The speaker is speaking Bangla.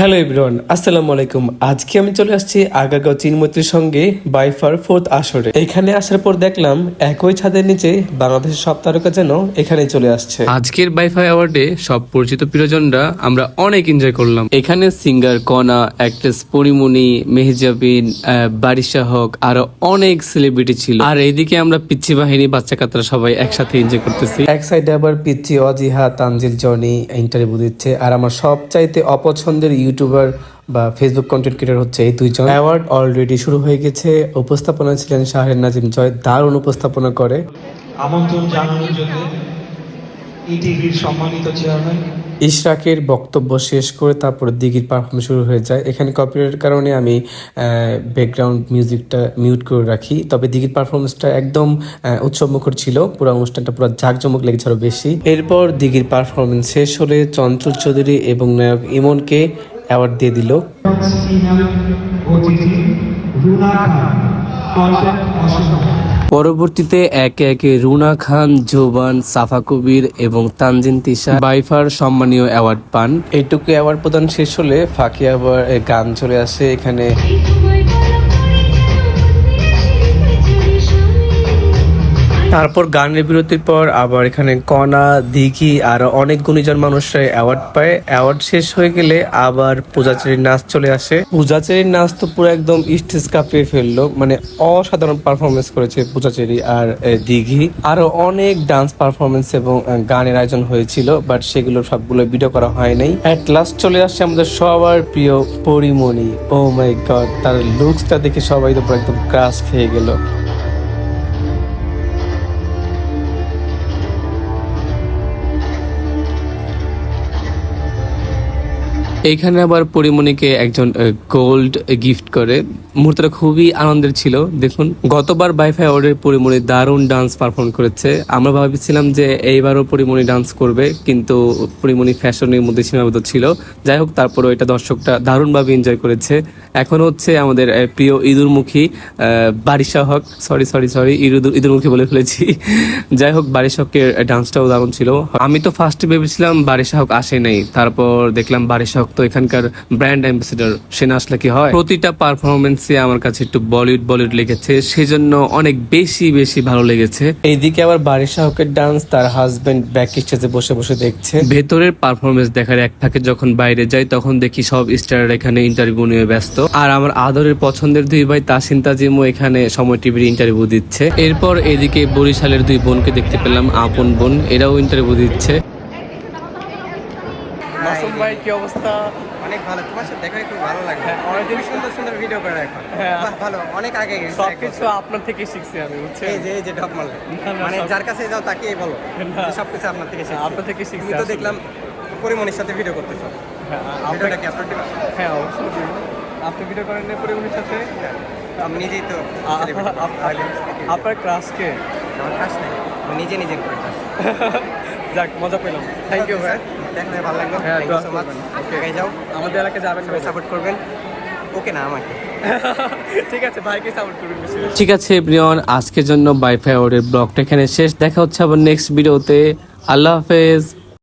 হ্যালো এভরিওয়ান আসসালামু আলাইকুম। আজকে আমি চলে আসছি আগাগাঁও চিনমৈত্রীর সঙ্গে বাইফার ফোর্থ আসরে। এখানে আসার পর দেখলাম একই ছাদের নিচে বাংলাদেশের সব তারকা যেন এখানে চলে আসছে। আজকের বাইফাই অ্যাওয়ার্ডে সব পরিচিত প্রিয়জনরা আমরা অনেক এনজয় করলাম। এখানে সিঙ্গার কনা অ্যাক্ট্রেস পরিমণি মেহজাবিন বারিশা হক আরও অনেক সেলিব্রিটি ছিল। আর এইদিকে আমরা পিচ্ছি বাহিনী বাচ্চা কাতরা সবাই একসাথে এনজয় করতেছি। এক সাইডে আবার পিচ্ছি অজিহা তানজিল জনি ইন্টারভিউ দিচ্ছে। আর আমার সবচাইতে অপছন্দের ইউটিউবার বা ফেসবুক কন্টেন্ট ক্রিয়েটর হচ্ছে এই দুইজন। অ্যাওয়ার্ড অলরেডি শুরু হয়ে গেছে। উপস্থাপনা ছিলেন শাহের নাজিম জয়। দারুণ উপস্থাপনা করে। আমন্ত্রণ জানানোর জন্য ইটিভির সম্মানিত চেয়ারম্যান ইশরাকের বক্তব্য শেষ করে তারপর দিঘির পারফর্মেন্স শুরু হয়ে যায়। এখানে কপিরাইটের কারণে আমি ব্যাকগ্রাউন্ড মিউজিকটা মিউট করে রাখি। তবে দিঘির পারফরমেন্সটা একদম উৎসবমুখর ছিল। পুরো অনুষ্ঠানটা পুরো জাঁকজমক লেগেছে আরও বেশি। এরপর দিঘির পারফরমেন্স শেষ হলে চঞ্চল চৌধুরী এবং নায়ক ইমনকে অ্যাওয়ার্ড দিয়ে দিল। পরবর্তীতে একে একে রুনা খান, জোবান, সাফা কবির এবং তানজিন তিশা বাইফার সম্মানীয় অ্যাওয়ার্ড পান। এইটুকু অ্যাওয়ার্ড প্রদান শেষ হলে ফাঁকি আবার গান চলে আসে। এখানে তারপর গানের বিরতির পর আবার এখানে কণা, দিঘি আর অনেক গুণীজন মানুষরা অ্যাওয়ার্ড পায়। অ্যাওয়ার্ড শেষ হয়ে গেলে আবার পূজাচেরির নাচ চলে আসে। পূজাচেরির নাচ তো পুরো একদম স্টেজ কাঁপিয়ে ফেলল। মানে অসাধারণ পারফরমেন্স করেছে পূজাচেরি আর দিঘি। আরও অনেক ডান্স পারফরমেন্স এবং গানের আয়োজন হয়েছিল বাট সেগুলো সবগুলো ভিডিও করা হয় নাই। অ্যাট লাস্ট চলে আসছে আমাদের সবার প্রিয় পরিমণি। ও মাই গড তার লুকসটা দেখে সবাই তো একদম ক্রাশ খেয়ে গেল। এইখানে আবার পরিমণিকে একজন গোল্ড গিফট করে। মুহূর্তটা খুবই আনন্দের ছিল। দেখুন, গতবার বাইফাই অর্ডার পরিমণি দারুণ ডান্স পারফর্ম করেছে। আমরা ভাবছিলাম যে এইবারও পরিমণি ডান্স করবে, কিন্তু পরিমণি ফ্যাশনের মধ্যে সীমাবদ্ধ ছিল। যাই হোক, তারপরও এটা দর্শকটা দারুণভাবে এনজয় করেছে। এখন হচ্ছে আমাদের প্রিয় ইঁদুরমুখী Barisha Haque. Sorry sorry sorry ইঁদুর ইঁদুরমুখী বলে ফেলেছি। যাই হোক, বারিশা হকের ডান্সটাও দারুণ ছিল। আমি তো ফার্স্টে ভেবেছিলাম বারিশা হক আসে নাই। তারপর দেখলাম বারিশা হক তো এখানকার ব্র্যান্ড অ্যাম্বাসেডর সে না আসলে কি হয়? প্রতিটা পারফরমেন্সে আমার কাছে একটু বলিউড বলিউড লেগেছে সেজন্য অনেক বেশি বেশি ভালো লেগেছে। এইদিকে আবার বারিশা হকের ডান্স তার হাজবেন্ড ব্যাক স্টেজে বসে বসে দেখছে। ভেতরের পারফরমেন্স দেখার এক ফাঁকে যখন বাইরে যাই তখন দেখি সব স্টার এখানে ইন্টারভিউ নিয়ে ব্যস্ত। আর আমার আদরের পছন্দের দুই ভাই তাসিন তাজিমও এখানে সময় টিভির ইন্টারভিউ দিচ্ছে। এরপর এদিকে বরিশালের দুই বোনকে দেখতে পেলাম আপন বোন এরাও ইন্টারভিউ দিচ্ছে। মাসুম ভাই কি অবস্থা? অনেক ভালো। তোমার সাথে দেখা খুব ভালো লাগে হ্যাঁ, অনেকদিন সুন্দর সুন্দর ভিডিও করে এখন হ্যাঁ। ভালো। অনেক আগে গেছে সবকিছু আপনার থেকে শিখছি আমি বুঝছেন? এই যে এই যে ডপ মারলে। মানে যার কাছে যাও তাকেই বলো। সবকিছু আপনার থেকে শিখছি। আপনার থেকে শিখছি তো দেখলাম পরিমণির সাথে ভিডিও করতেছো। ভিডিওটা কি আপলোড দিবা হ্যাঁ অবশ্যই আপনি ভিডিও করেন না পরিমণির সাথে? আমি নিজেই তো আপনার ক্লাসকে আমার কাজ নেই। নিজে নিজে করে যাক মজা পেলাম। থ্যাংক ইউ ভাই। দেখা হয়ে ভালো লাগবে। হ্যাঁ। ওকে যাও। আমাদের এলাকায় যাবেন সবাই সাপোর্ট করবেন। ওকে না আমাকে। ঠিক আছে ভাইকে সাপোর্ট করবেন বেশি বেশি। ঠিক আছে প্রিয়ন আজকের জন্য বাইফাই ওরের ব্লগটা এখানে শেষ। দেখা হচ্ছে আবার নেক্সট ভিডিওতে আল্লাহ হাফেজ।